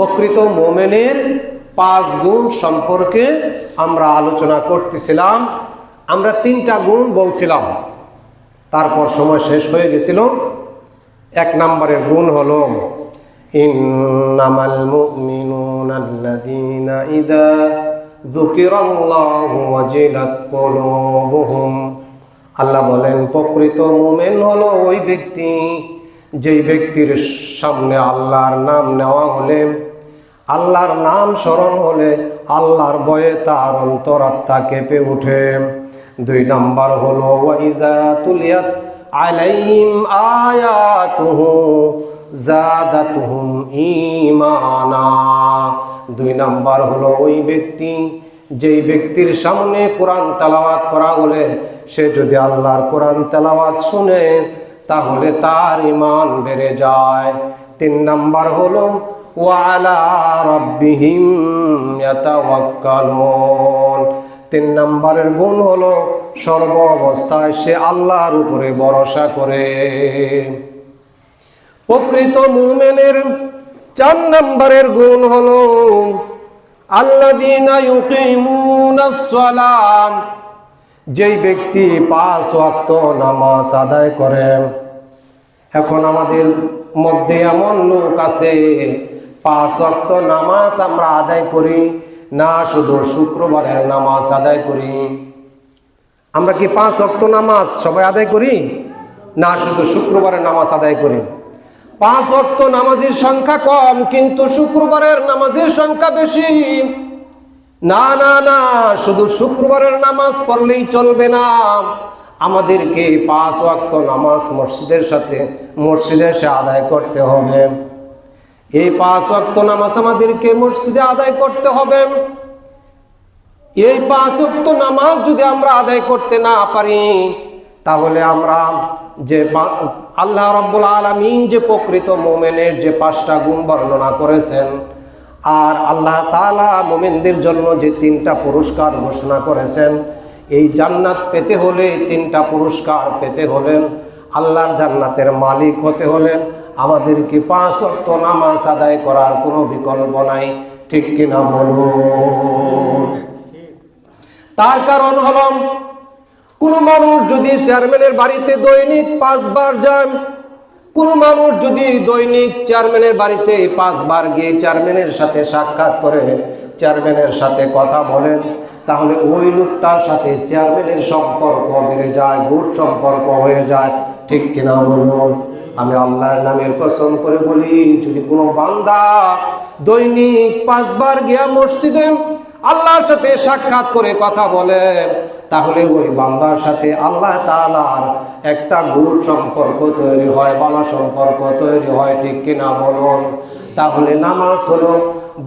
প্রকৃত মোমেনের পাঁচ গুণ সম্পর্কে আমরা আলোচনা করতেছিলাম। আমরা তিনটা গুণ বলছিলাম। তারপর সময় শেষ হয়ে গেছিল। এক নম্বরের গুণ হল আল্লাহ বলেন, প্রকৃত মোমেন হলো ওই ব্যক্তি, যেই ব্যক্তির সামনে আল্লাহর নাম নেওয়া হলে আল্লাহর নাম স্মরণ হলে আল্লাহর বয়ে তার অন্তরাত্মা কেঁপে ওঠে। দুই নাম্বার হলো ওয়াইজা তুলিয়াত আলাইহিম আয়াতুহু জাদাতুহুম ঈমানা। দুই নম্বর হলো, ওই ব্যক্তি, যেই ব্যক্তির সামনে কোরআন তেলাওয়াত করা হলে সে যদি আল্লাহর কোরআন তেলাওয়াত শুনে, তাহলে তার ইমান বেড়ে যায়। তিন নাম্বার হলো ইয়াতাওয়াক্কালুন। তিন নম্বরের গুণ হলো সর্ব অবস্থায় সে আল্লাহর উপরে ভরসা করে। প্রকৃত মুমেনের চার নম্বরের গুণ হলো আল্লাযীনা ইউকিমুনাস সালাম যেই ব্যক্তি পাঁচ ওয়াক্ত নামাজ আদায় করেন এখন আমাদের মধ্যে এমন লোক আছে পাঁচ ওয়াক্ত নামাজ আমরা আদায় করি, না শুধু শুক্রবারের নামাজ আদায় করি। আমরা কি পাঁচ ওয়াক্ত নামাজ সবাই আদায় করি? না শুধু শুক্রবারের নামাজ আদায় করি। পাঁচ ওয়াক্ত নামাজের সংখ্যা কম, কিন্তু শুক্রবারের নামাজের সংখ্যা বেশি। না না না, শুধু শুক্রবারের নামাজ পড়লেই চলবে না। আমাদেরকে পাঁচ ওয়াক্ত নামাজ মসজিদের সাথে, মসজিদে এসে আদায় করতে হবে। এই পাঁচ ওয়াক্ত নামাজ আমাদেরকে মসজিদে আদায় করতে হবে। এই পাঁচ ওয়াক্ত নামাজ যদি আমরা আদায় করতে না পারি, তাহলে আমরা যে আল্লাহ রব্বুল আলমিন যে প্রকৃত মোমেনের যে পাঁচটা গুণ বর্ণনা করেছেন, আর আল্লাহ তালা মোমেনদের জন্য যে তিনটা পুরস্কার ঘোষণা করেছেন, এই জান্নাত পেতে হলে তিনটা পুরস্কার পেতে হলে আল্লাহর জান্নাতের মালিক হতে হলে আমাদেরকে পাঁচ অক্ত নামাজ আদায় করার কোনো বিকল্প নাই। ঠিক কিনা বলুন? তার কারণ হলো, কোনো মানুষ যদি চেয়ারম্যানের বাড়িতে দৈনিক পাঁচবার যান, কোনো মানুষ যদি দৈনিক চেয়ারম্যানের বাড়িতে পাঁচবার গিয়ে চেয়ারম্যানের সাথে সাক্ষাৎ করে, চেয়ারম্যানের সাথে কথা বলেন, তাহলে ওই লোকটার সাথে চেয়ারম্যানের সম্পর্ক বেড়ে যায় গুড সম্পর্ক হয়ে যায়। ঠিক কিনা বলুন? আমি আল্লাহর নামের কসম করে বলি, যদি কোনো বান্দা দৈনিক পাঁচবার গিয়া মসজিদে আল্লাহর সাথে সাক্ষাৎ করে কথা বলে, তাহলে ওই বান্দার সাথে আল্লাহ তালার একটা গুড সম্পর্ক তৈরি হয় ভালো সম্পর্ক তৈরি হয়, ঠিক কিনা বলুন? তাহলে নামাজ হলো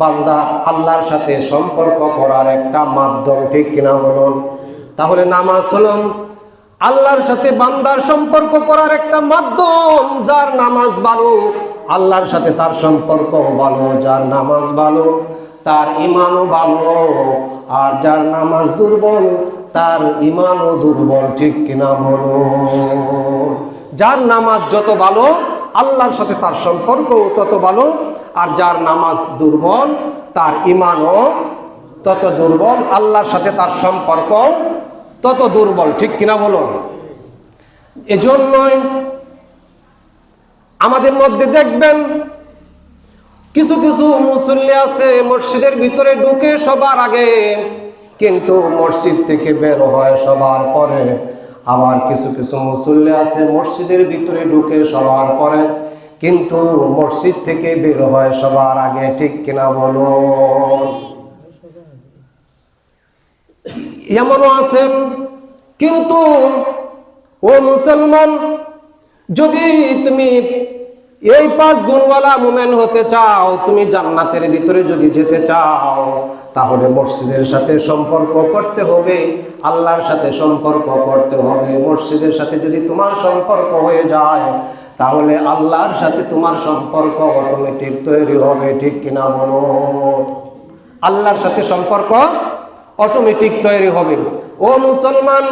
বান্দার আল্লাহর সাথে সম্পর্ক করার একটা মাধ্যম, ঠিক কিনা বলুন? তাহলে নামাজ হলো আল্লাহর সাথে বান্দার সম্পর্ক করার একটা মাধ্যম, যার নামাজ ভালো, আল্লাহর সাথে তার সম্পর্ক ভালো, যার নামাজ ভালো, তার ইমানও ভালো, আর যার নামাজ দুর্বল, তার ইমানও দুর্বল, ঠিক কিনা বলো? যার নামাজ যত ভালো, আল্লাহর সাথে তার সম্পর্কও তত ভালো, আর যার নামাজ দুর্বল, তার ইমানও তত দুর্বল, আল্লাহর সাথে তার সম্পর্ক তত দুর্বল, ঠিক কিনা বলুন? এজন্যই আমাদের মধ্যে দেখবেন, কিছু কিছু মুসল্লি আছে মসজিদের ভিতরে ঢুকে সবার আগে, কিন্তু মসজিদ থেকে বের হয় সবার পরে। আবার কিছু কিছু মুসল্লি আছে মসজিদের ভিতরে ঢুকে সবার পরে, কিন্তু মসজিদ থেকে বের হয় সবার আগে, ঠিক কিনা বলো এমনও আছেন, কিন্তু, ও মুসলমান, যদি তুমি এই পাঁচ গুণওয়ালা মুমেন হতে চাও, তুমি জান্নাতের ভিতরে যদি যেতে চাও, তাহলে মসজিদের সাথে সম্পর্ক করতে হবে, আল্লাহর সাথে সম্পর্ক করতে হবে। মসজিদের সাথে যদি তোমার সম্পর্ক হয়ে যায়, তাহলে আল্লাহর সাথে তোমার সম্পর্ক অটোমেটিক তৈরি হবে, ঠিক কিনা বলো? আল্লাহর সাথে সম্পর্ক অটোমেটিক তৈরি হবে। ও মুসলমান,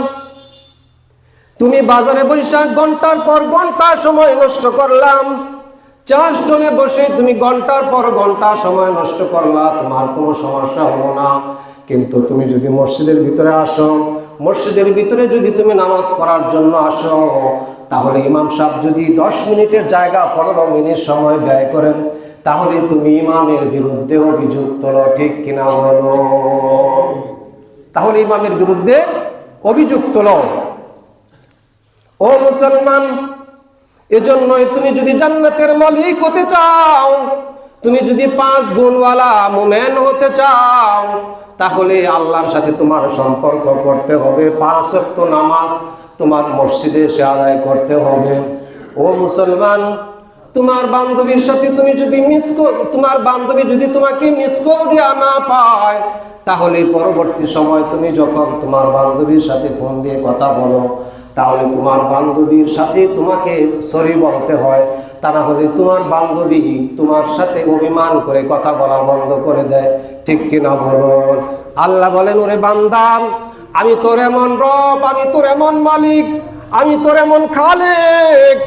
তুমি বাজারে বৈশাখ ঘণ্টার পর ঘণ্টা সময় নষ্ট করলাম। চার স্টলে বসে তুমি ঘণ্টার পর ঘণ্টা সময় নষ্ট করলা, তোমার কোনো সমস্যা হলো না। কিন্তু তুমি যদি মসজিদের ভিতরে আসো, মসজিদের ভিতরে যদি তুমি নামাজ পড়ার জন্য আসো, তাহলে ইমাম সাহেব যদি দশ মিনিটের জায়গা, পনেরো মিনিট সময় ব্যয় করেন, তাহলে তুমি ইমামের বিরুদ্ধে অভিযোগ তোলো ঠিক কিনা বলো? তাহলে ইমামের বিরুদ্ধে অভিযোগ তোলো ও মুসলমান, এজন্যই তুমি যদি জান্নাতের মালিক হতে চাও, তুমি যদি পাঁচ গুণওয়ালা মোমেন হতে চাও, তাহলে আল্লাহর সাথে তোমার সম্পর্ক করতে হবে। পাঁচ ওয়াক্ত নামাজ তোমার মসজিদে সে আদায় করতে হবে। ও মুসলমান তোমার বান্ধবীর সাথে তুমি যদি মিস তোমার বান্ধবী যদি তোমাকে মিস কল দেওয়া না পায়, তাহলে পরবর্তী সময় তুমি যখন তোমার বান্ধবীর সাথে ফোন দিয়ে কথা বলো, তাহলে তোমার বান্ধবীর সাথে তোমাকে সরি বলতে হয়। তা না হলে তোমার বান্ধবী তোমার সাথে অভিমান করে কথা বলা বন্ধ করে দেয়। ঠিক কিনা বলুন? আল্লাহ বলেন, ওরে বান্দাম আমি তোর এমন রব, আমি তোর এমন মালিক, আমি তোর এমন খালেক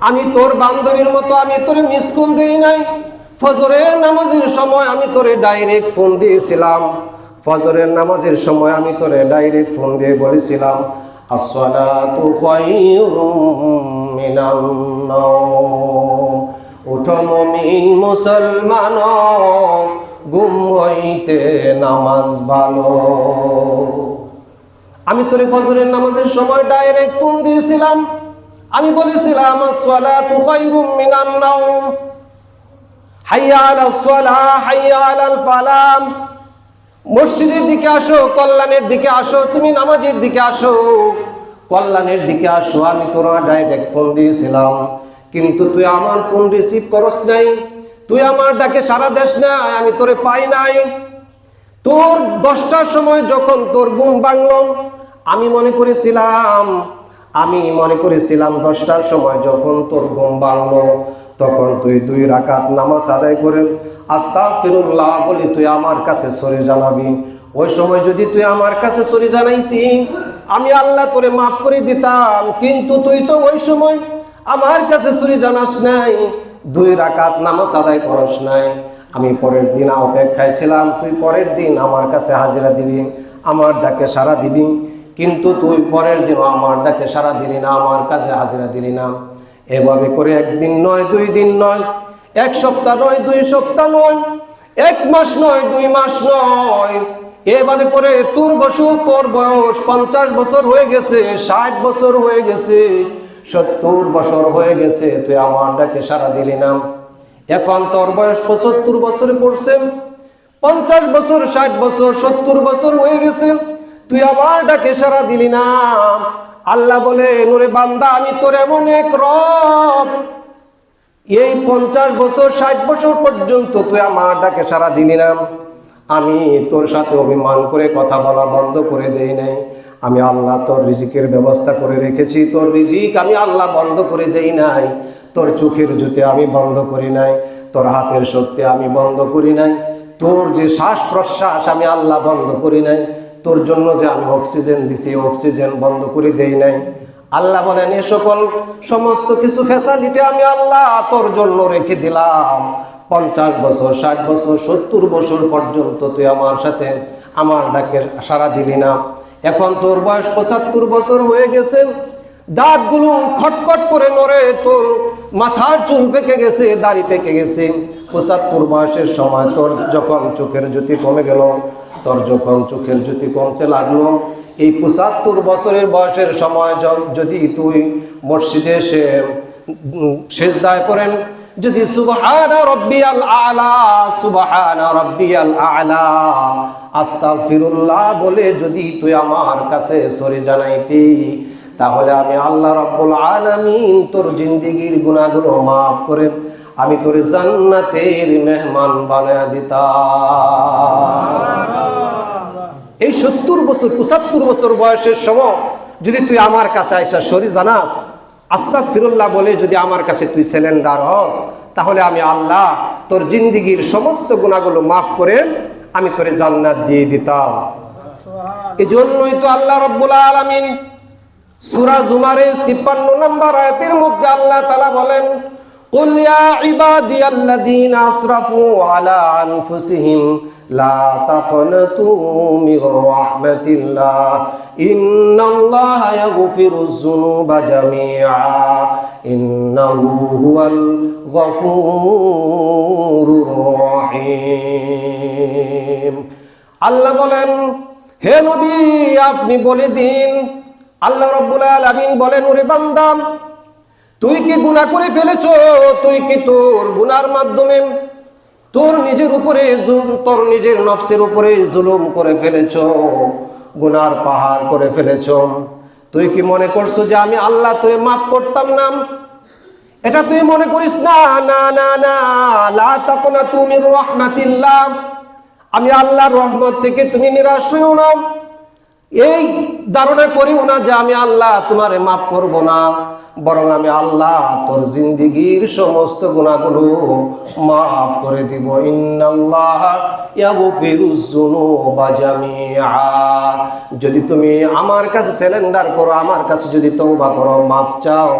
আমি তোর বান্ধবীর মতো, আমি তোরে মিস কল দিই নাই। ফজরের নামাজের সময় আমি তোরে ডাইরেক্ট ফোন দিয়েছিলাম। ফজরের নামাজের সময় আমি তোরে ডাইরেক্ট ফোন দিয়ে বলেছিলাম, আসসালাতু খায়রুম মিনান নাওম। উঠো মুমিন মুসলমান, ঘুম হইতে নামাজ ভালো। আমি তোরে ফজরের নামাজের সময় ডাইরেক্ট ফোন দিয়েছিলাম আমি বলেছিলাম আসসালাতু খায়রুম মিনান হাইয়া আলাস সালাহ হাইয়া আলাল মসজিদের দিকে আসো, কল্যাণের দিকে আসো, তুমি নামাজের দিকে আসো। কল্যাণের দিকে আসো, আমি তোর ডাইরেক্ট ফোন দিয়েছিলাম। কিন্তু তুই আমার ফোন রিসিভ করস নাই। তুই আমার ডাকে সারা দেশ নাই, আমি তোরে পাই নাই। তোর দশটার সময় যখন তোর ঘুম ভাঙলো, আমি মনে করেছিলাম আমি মনে করেছিলাম দশটার সময় যখন তোর ঘুম ভাঙলো, তখন তুই দুই রাকাত নামাজ আদায় করে আস্তা ফিরুল্লাহ বলি তুই আমার কাছে সরে জানাবি। ওই সময় যদি তুই আমার কাছে সরে জানাইতি, আমি আল্লাহ তোরে মাফ করে দিতাম। কিন্তু তুই তো ওই সময় আমার কাছে সরে জানাস নাই, দুই রাকাত নামাজ আদায় করস নাই। আমি পরের দিন অপেক্ষায় ছিলাম, তুই পরের দিন আমার কাছে হাজিরা দিবি, আমার ডাকে সারা দিবি। কিন্তু তুই পরের দিন আমার ডাকে সারা দিলি না, আমার কাছে হাজিরা দিলি না। এভাবে করে একদিন নয়, দুই দিন নয়, এক সপ্তাহ নয়, দুই সপ্তাহ নয়, এক মাস নয়, দুই মাস নয়। এভাবে করে তোর বছর তোর বয়স পঞ্চাশ বছর হয়ে গেছে, ষাট বছর হয়ে গেছে, সত্তর বছর হয়ে গেছে, তুই আমার ডাকে সারা দিলি না। এখন তোর বয়স পঁচাত্তর বছরে পড়ছে, পঞ্চাশ বছর, ষাট বছর, সত্তর বছর হয়ে গেছে তুই আমার ডাকে সারা দিলি না। আল্লাহ বলে, নুরে বান্দা, আমি তোর এমন এক রব। এই পঞ্চাশ বছর, ষাট বছর পর্যন্ত তুই আমার ডাকে সারা দিলি না। আমি তোর সাথে অভিমান করে কথা বলা বন্ধ করে দেই নাই। আমি আল্লাহ তোর রিজিকের ব্যবস্থা করে রেখেছি। তোর রিজিক আমি আল্লাহ বন্ধ করে দেই নাই। তোর চোখের জুতে আমি বন্ধ করি নাই। তোর হাতের শক্তি আমি বন্ধ করি নাই। তোর যে শ্বাস প্রশ্বাস আমি আল্লাহ বন্ধ করি নাই। তোর জন্য যে আমি অক্সিজেন দিছি অক্সিজেন বন্ধ করে দেই নাই। আল্লাহ বলেন, এ সকল সমস্ত কিছু ফ্যাসালিটি আমি আল্লাহ তোর জন্য রেখে দিলাম। পঞ্চাশ বছর, ষাট বছর, সত্তর বছর পর্যন্ত তুই আমার সাথে আমার ডাকে সারা দিলি না। এখন তোর বয়স পঁচাত্তর বছর হয়ে গেছে। দাঁতগুলো খটখট করে নড়ে, তোর মাথার চুল পেকে গেছে, দাড়ি পেকে গেছে। পঁচাত্তর বয়সের সময় তোর যখন চোখের জ্যোতি কমে গেল, তোর যখন চোখের জ্যোতি কমতে লাগল, এই পঁচাত্তর বছরের বয়সের সময় যদি তুই মসজিদে এসে শেষ দায় করেন যদি সুবহানা রব্বিয়াল আলা, সুবহানা রব্বিয়াল আলা, আস্তাগফিরুল্লাহ বলে যদি তুই আমার কাছে সরে জানাইতি, তাহলে আমি আল্লাহ রব্বুল আলামিন তোর জিন্দিগির গুনাহগুলো মাফ করে আমি তোর জান্নাতের মেহমান বানায় দিতাম। এই সত্তর বছর, পঁচাত্তর বছর বয়সের সময় যদি তুই আমার কাছে আইসা শরী জানাস আস্তাক ফিরুল্লাহ বলে যদি আমার কাছে তুই সিলিন্ডার হস, তাহলে আমি আল্লাহ তোর জিন্দিগির সমস্ত গুণাগুলো মাফ করে আমি তোরে জান্নাত দিয়ে দিতাম। এই জন্যই তো আল্লাহ রব্বুল আলমিন সুরা জুমারের তিপ্পান্ন নম্বর আয়াতের মধ্যে আল্লাহ তালা বলেন قل يا عبادي الذين أسرفوا على أنفسهم لا تقنطوا من رحمة الله إن الله يغفر الذنوب جميعا إنه هو الغفور الرحيم আল্লাহ বলেন হে নবী আপনি বলে দিন আল্লাহ রব্বুল আলামিন বলেন ওরে বান্দা তুই কি গুনাহ করে ফেলেছ? তুই কি তোর গুনার মাধ্যমে তোর নিজের উপরে তোর নিজের নফসের উপরে জুলুম করে ফেলেছ? গুনার পাহাড় করে ফেলেছ? তুই কি মনে করছ যে আমি আল্লাহ তোরে মাফ করতাম না? এটা তুই মনে করিস না? না না না। তুমি রহমাতিল্লাহ। আমি আল্লাহর রহমত থেকে তুমি নিরাশ হইও না। এই ধারণা করিও না যে আমি আল্লাহ তোমারে মাফ করব না। বরং আমি আল্লাহ তোর জিন্দিগির সমস্ত গুণাগুলো মাফ করে দিব। ইন্নাল্লাহ যদি তুমি আমার কাছে সিলিন্ডার করো, আমার কাছে যদি তওবা করো, মাফ চাও,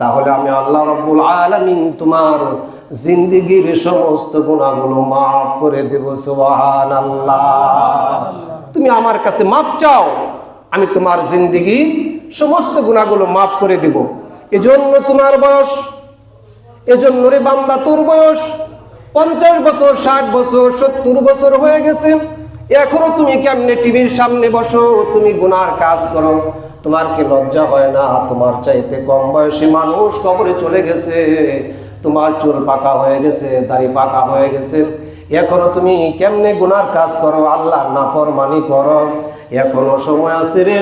তাহলে আমি আল্লাহ রাব্বুল আলামিন তোমার জিন্দিগির সমস্ত গুণাগুলো মাফ করে দেব। সুবহানাল্লাহ। তুমি আমার কাছে মাফ চাও, আমি তোমার জিন্দিগির সমস্ত গুণাগুলো মাফ করে দেব। এজন্য তোমার বয়স। এজন্য রে বান্দা, তোর বয়স। পঞ্চাশ বছর, ষাট বছর, সত্তর বছর হয়ে গেছে। এখনও তুমি কেমনে টিভির সামনে বসো? তুমি গুনার কাজ করো। তোমার কি লজ্জা হয় না? তোমার চাইতে কম বয়সী মানুষ কবরে চলে গেছে। তোমার চুল পাকা হয়ে গেছে, দাড়ি পাকা হয়ে গেছে। এখনও তুমি কেমনে গুনার কাজ করো? আল্লাহর নাফরমানি করো। এখনও সময় আছে রে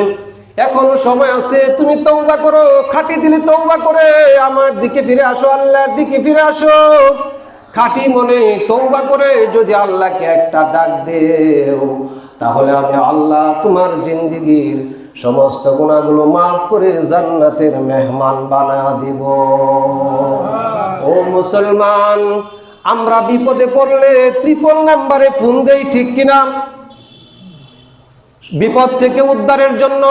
এখনও সময় আছে, তুমি তৌবা করো, খাটি দিলে তৌবা করে, আমার দিকে ফিরে আসো, আল্লাহর দিকে ফিরে আসো। খাটি মনে তৌবা করে, যদি আল্লাহকে একটা ডাক দেও, তাহলে আমি আল্লাহ তোমার জিন্দিগির সমস্ত গুণাগুলো মাফ করে জান্নাতের মেহমান বানা দিব। ও মুসলমান, আমরা বিপদে পড়লে ত্রিপল নাম্বারে ফোন দেই ঠিক কিনা? বিপদ থেকে উদ্ধারের জন্য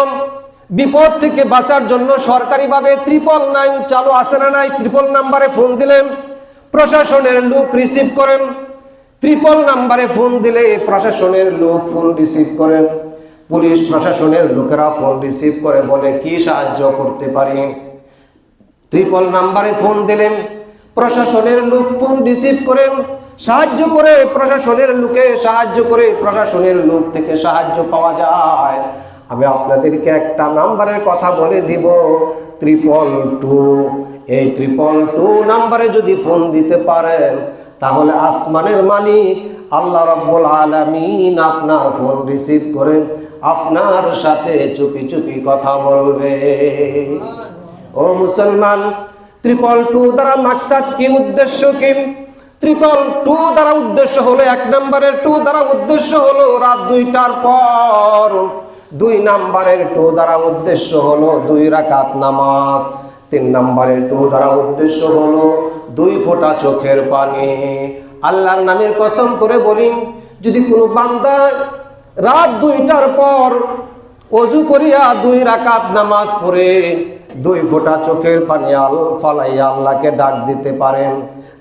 বিপদ থেকে বাঁচার জন্য সরকারিভাবে ত্রিপল নাইন চালু আছে না নাই? ত্রিপল নাম্বারে ফোন দিলেন, প্রশাসনের লোক রিসিভ করেন। ত্রিপল নাম্বারে ফোন দিলে প্রশাসনের লোক ফোন রিসিভ করেন। পুলিশ প্রশাসনের লোকেরা ফোন রিসিভ করে, বলে, কি সাহায্য করতে পারি? ত্রিপল নাম্বারে ফোন দিলেন, প্রশাসনের লোক ফোন রিসিভ করেন। সাহায্য করে প্রশাসনের লোকে সাহায্য করে, প্রশাসনের লোক থেকে সাহায্য পাওয়া যায়। আমি আপনাদেরকে একটা নাম্বারের কথা বলে দিব। Triple two. এই ত্রিপল টু নাম্বারে যদি ফোন দিতে পারেন, তাহলে আসমানের মালিক আল্লাহ রব্বুল আলামিন আপনার ফোন রিসিভ করে আপনার সাথে চুপি চুপি কথা বলবে। ও মুসলমান, ত্রিপল টু দ্বারা মাকসাদ কি উদ্দেশ্য কি? ত্রিপল টু দ্বারা উদ্দেশ্য হলো এক নম্বরের টু দ্বারা উদ্দেশ্য হলো রাত দুইটার পর। দুই নাম্বারের টু দ্বারা উদ্দেশ্য হলো দুই রাকাত নামাজ। তিন নাম্বারের টু দ্বারা উদ্দেশ্য হলো দুই ফোঁটা চোখের পানি। আল্লাহর নামের কসম করে বলি, যদি কোনো বান্দা রাত দুইটার পর অজু করিয়া দুই রাকাত নামাজ পড়ে, দুই ফোঁটা চোখের পানি আল, ফালাইয়া আল্লাহকে ডাক দিতে পারেন,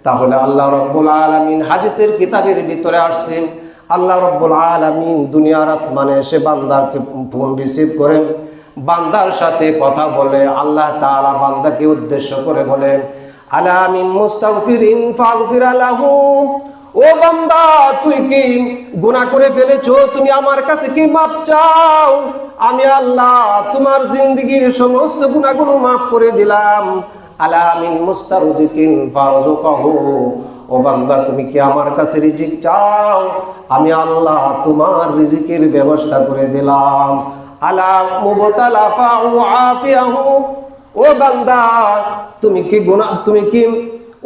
তাহলে আল্লাহ রব্বুল আলমিন হাদিসের কিতাবের ভিতরে আসছে আল্লাহ রব্বুল আলমিন দুনিয়ার আসমানে এসে বান্দারকে ফোন রিসিভ করেন। বান্দার সাথে কথা বলে, আল্লাহ তাআলা বান্দাকে উদ্দেশ্য করে বলে আলামিন মুস্তাগফিরিন ফাগফির আলাহু ও বান্দা, তুই কি গুনাহ করে ফেলেছো? তুমি আমার কাছে কি মাপ চাও? আমি আল্লাহ, তোমার জিন্দগির সমস্ত গুনাহগুলো মাফ করে দিলাম। আলামিন মুস্তারজিকিন ফারজুকাহু ও বান্দা, তুমি কি আমার কাছে রিজিক চাও? আমি আল্লাহ তোমার রিজিকের ব্যবস্থা করে দিলাম। আলা ও বান্দা, তুমি কি গুনাহ, তুমি কি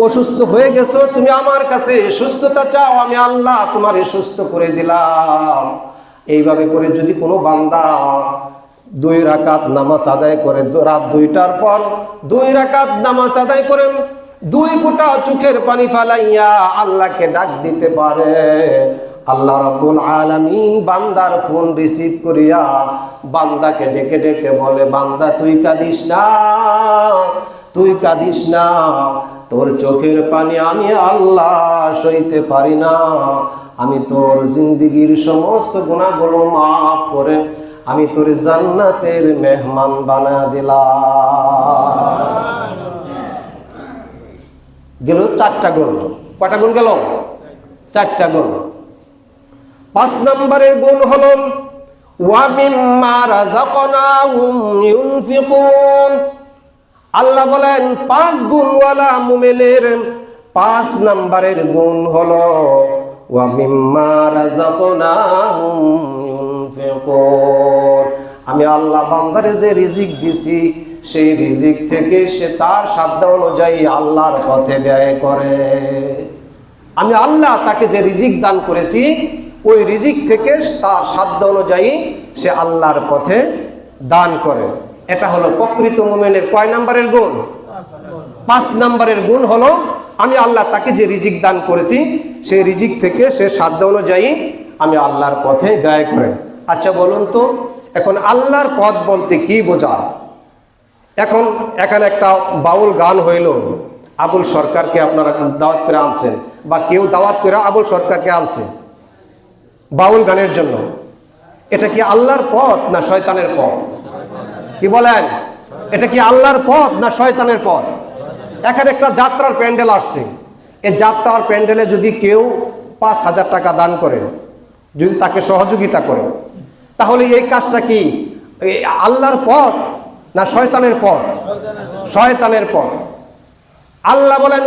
অসুস্থ হয়ে গেছো? তুমি আমার কাছে সুস্থতা চাও, আমি আল্লাহ তোমারে সুস্থ করে দিলাম। এইভাবে করে যদি কোনো বান্দা দুই রাকাত নামাজ আদায় করে, রাত দুইটার পর দুই রাকাত নামাজ আদায় করে দুই ফোঁটা চোখের পানি ফালাইয়া আল্লাহকে ডাক দিতে পারে। আল্লাহ রাব্বুল আলামিন বান্দার ফোন রিসিভ করিয়া বান্দাকে ডেকে ডেকে বলে, বান্দা, তুই কাঁদিস না, তুই কাঁদিস না। তোর চোখের পানি আমি আল্লাহ সইতে পারি না। আমি তোর জিন্দিগির সমস্ত গুণাগুলো মাফ করে, আমি তোর জান্নাতের মেহমান বানা দিলাম। গেল চারটা গুণ কয়টা গুণ গেল? চারটা গুণ পাঁচ নম্বরের গুণ হল আল্লাহ বলেন, পাঁচ গুণওয়ালা মুমিনের পাঁচ নম্বরের গুণ হলো আমি আল্লাহ বান্দারে যে রিজিক দিছি সেই রিজিক থেকে সে তার সাধ্য অনুযায়ী আল্লাহর পথে ব্যয় করে। আমি আল্লাহ তাকে যে রিজিক দান করেছি, ওই রিজিক থেকে তার সাধ্য অনুযায়ী সে আল্লাহর পথে দান করে। এটা হলো প্রকৃত মোমেনের কয় নম্বরের গুণ? পাঁচ নম্বরের গুণ হলো, আমি আল্লাহ তাকে যে রিজিক দান করেছি, সেই রিজিক থেকে সে সাধ্য অনুযায়ী আমি আল্লাহর পথে ব্যয় করে। আচ্ছা বলুন তো, এখন আল্লাহর পথ বলতে কি বোঝায়? এখন এখানে একটা বাউল গান হইল। আবুল সরকারকে আপনারা দাওয়াত করে আনছেন বা কেউ দাওয়াত করে আবুল সরকারকে আনছে বাউল গানের জন্য। এটা কি আল্লাহর পথ না শয়তানের পথ? কি বলেন? এটা কি আল্লাহর পথ না শয়তানের পথ? এখানে একটা যাত্রার প্যান্ডেল আসছে। এই যাত্রার প্যান্ডেলে যদি কেউ পাঁচ হাজার টাকা দান করে, যদি তাকে সহযোগিতা করে, তাহলে এই কাজটা কি? আল্লাহর পথ না, শয়তানের পথ। শয়তানের পথ। আল্লাহ বলেন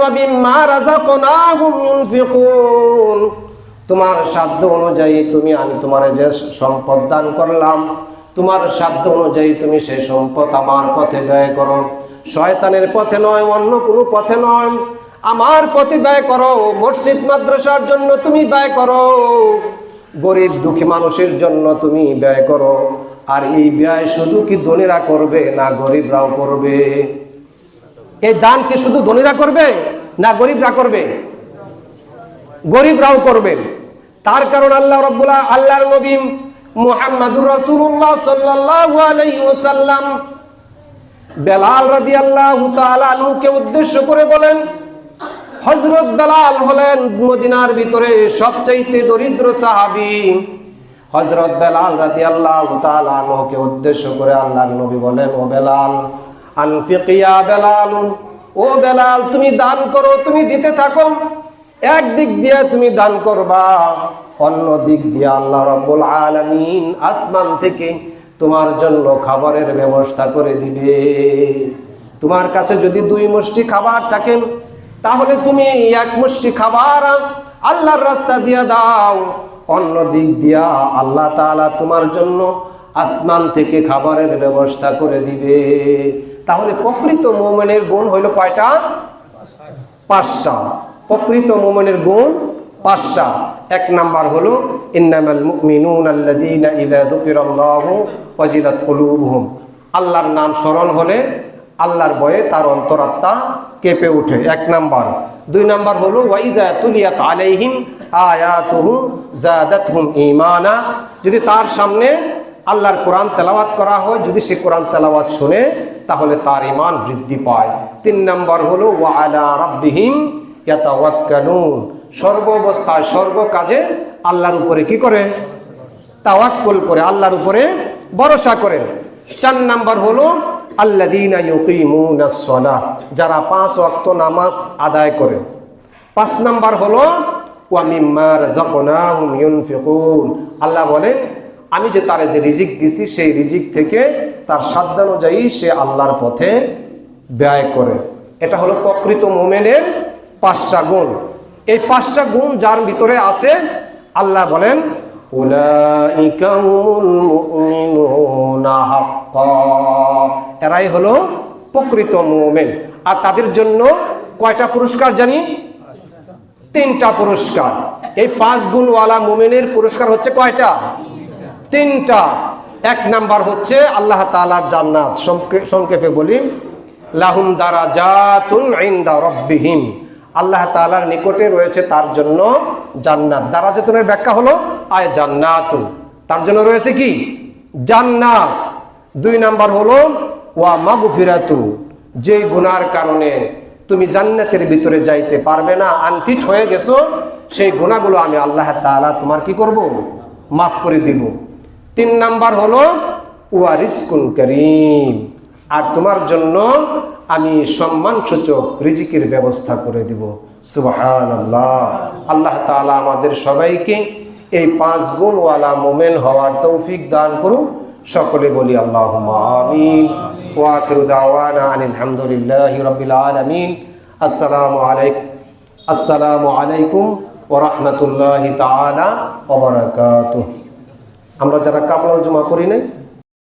তোমার সাধ্য অনুযায়ী তুমি, আমি তোমার যে সম্পদ দান করলাম, তোমার সাধ্য অনুযায়ী তুমি সেই সম্পদ আমার পথে ব্যয় করো। শয়তানের পথে নয়, অন্য কোনো পথে নয়। আমার পথে ব্যয় করো, মসজিদ, মাদ্রাসার জন্য তুমি ব্যয় করো। গরিব, দুঃখী মানুষের জন্য তুমি ব্যয় করো। আর এই ব্যয় শুধু কি ধনীরা করবে না গরিবরাও করবে? এই দান কি শুধু ধনীরা করবে না গরিবরা করবে? গরিবরাও করবেন তার কারণ আল্লাহ রব্বুল্লাহ আল্লাহর নবী মুহাম্মাদুর রাসূলুল্লাহ সাল্লাল্লাহু আলাইহি ওয়াসাল্লাম বেলাল রাদিয়াল্লাহু তাআলা আনহুকে উদ্দেশ্য করে বলেন, হযরত বেলাল হলেন মদিনার ভিতরে সবচাইতে দরিদ্র সাহাবী। হযরত বেলাল রাদিয়াল্লাহু তাআলা আনহুকে উদ্দেশ্য করে আল্লাহর নবী বলেন, ও বেলাল আনফিকিয়া বেলাল, ও বেলাল, তুমি দান করো, তুমি দিতে থাকো। এক দিক দিয়ে তুমি দান করবা, অন্য দিক দিয়ে আল্লাহ রব্বুল আলামিন আসমান থেকে তোমার জন্য খাবারের ব্যবস্থা করে দিবে। তোমার কাছে যদি দুই মুষ্টি খাবার থাকে, তাহলে তুমি এক মুষ্টি খাবার আল্লাহর রাস্তা দিয়ে দাও। অন্য দিক দিয়া আল্লাহ তাআলা তোমার জন্য আসমান থেকে খাবারের ব্যবস্থা করে দিবে। তাহলে প্রকৃত মোমেনের গুণ হইল কয়টা? পাঁচটা। প্রকৃত মোমেনের গুণ পাঁচটা। এক নাম্বার হলো, ইন্নামাল মুমিনুন আল্লাযীনা ইযা যুকিরাল্লাহু ওয়াজিলাত কুলুবুহুম। আল্লাহর নাম স্মরণ হলে আল্লাহর ভয়ে তার অন্তরাত্মা কেঁপে ওঠে। এক নাম্বার। দুই নাম্বার হলো, ওয়াইজা তুলিয়াত আলাইহিম আয়াতুহু জাদাতহুম ঈমানা। যদি তার সামনে আল্লাহর কোরআন তেলাওয়াত করা হয়, যদি সে কোরআন তেলাওয়াত শুনে, তাহলে তার ইমান বৃদ্ধি পায়। তিন নম্বর হলো, ওয়া আলা রাব্বিহিম ইয়াতাওয়াক্কালুন। সর্ব অবস্থায়, সর্ব কাজে আল্লাহর উপরে কি করে? তাওয়াক্কুল করে, আল্লাহর উপরে ভরসা করেন চার নাম্বার হলো ইউকিমুনাস সালাহ, যারা পাঁচ ওয়াক্ত নামাজ আদায় করে। পাঁচ নাম্বার হলো আল্লাহ বলেন, আমি যে তারে যে রিজিক দিছি, সেই রিজিক থেকে তার সাধ্য অনুযায়ী সে আল্লাহর পথে ব্যয় করে। এটা হলো প্রকৃত মোমেনের পাঁচটা গুণ। এই পাঁচটা গুণ যার ভিতরে আছে, আল্লাহ বলেন হাক্কা। এরাই হলো প্রকৃত মোমেন। আর তাদের জন্য কয়টা পুরস্কার জানি? তিনটা পুরস্কার। এই পাঁচ গুণওয়ালা মোমেনের পুরস্কার হচ্ছে কয়টা? তিনটা। এক নাম্বার হচ্ছে আল্লাহ তালার জান্নাত। সংক্ষে- সংক্ষেপে বলি, লাহুম দ্বারা জাতুন ইনদা রব্বিহিম। আল্লাহ তালার নিকটে রয়েছে তার জন্য জান্নাত। দারাজাতুনের ব্যাখ্যা হলো, আয় জান্নাতুন। তার জন্য রয়েছে কি? জান্নাত। দুই নাম্বার হলো, ওয়া মাগফিরাতু। যে গুনার কারণে তুমি জান্নাতের ভিতরে যাইতে পারবে না, আনফিট হয়ে গেছো, সেই গুণাগুলো আমি আল্লাহ তাআলা তোমার কি করব? মাফ করে দিব। তিন নাম্বার হলো ওয়ারিসকুন করিম। আর তোমার জন্য আমি সম্মান সূচক রিজিকের ব্যবস্থা করে দিব। সুবহান আল্লাহ আল্লাহ তাআলা আমাদের সবাইকে এই পাঁচ গুণওয়ালা মোমেন হওয়ার তৌফিক দান করুন সকলে বলি আল্লাহ আমিন। ওয়াখিরু দাওয়ানা আনিল হামদুলিল্লাহি রাব্বিল আলামিন। আসসালামু আলাইকুম আসসালামু আলাইকুম ওয়া রাহমাতুল্লাহি তাআলা ওয়া বারাকাতুহু। আমরা যারা কাবলা জমা করি নাই